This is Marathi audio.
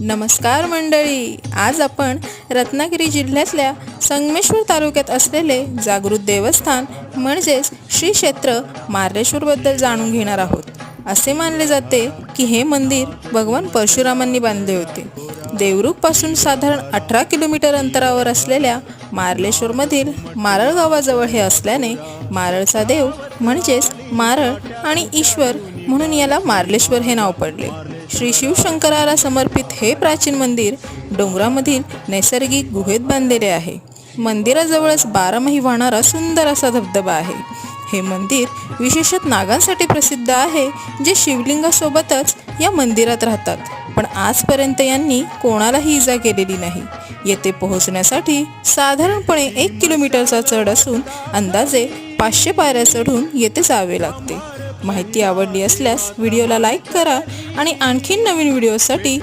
नमस्कार मंडळी. आज आपण रत्नागिरी जिल्ह्यातल्या संगमेश्वर तालुक्यात असलेले जागृत देवस्थान म्हणजेच श्री क्षेत्र मार्लेश्वरबद्दल जाणून घेणार आहोत. असे मानले जाते की हे मंदिर भगवान परशुरामांनी बांधले होते. देवरुखपासून साधारण अठरा किलोमीटर अंतरावर असलेल्या मार्लेश्वरमधील मारळ गावाजवळ हे असल्याने मारळचा देव म्हणजेच मारळ आणि ईश्वर म्हणून याला मार्लेश्वर हे नाव पडले. श्री शिवशंकराला समर्पित हे प्राचीन मंदिर डोंगरामधील नैसर्गिक गुहेत बांधलेले आहे. मंदिराजवळच बारामाही वाहणारा सुंदर असा धबधबा आहे. हे मंदिर विशेषत नागांसाठी प्रसिद्ध आहे जे शिवलिंगासोबतच या मंदिरात राहतात. पण आजपर्यंत यांनी कोणालाही इजा केलेली नाही. येथे पोहोचण्यासाठी साधारणपणे एक किलोमीटरचा चढ असून अंदाजे पाचशे पायऱ्या चढून येथे जावे लागते. माहिती आवडली असल्यास व्हिडिओला लाईक करा आणि आणखीन नवीन व्हिडिओसाठी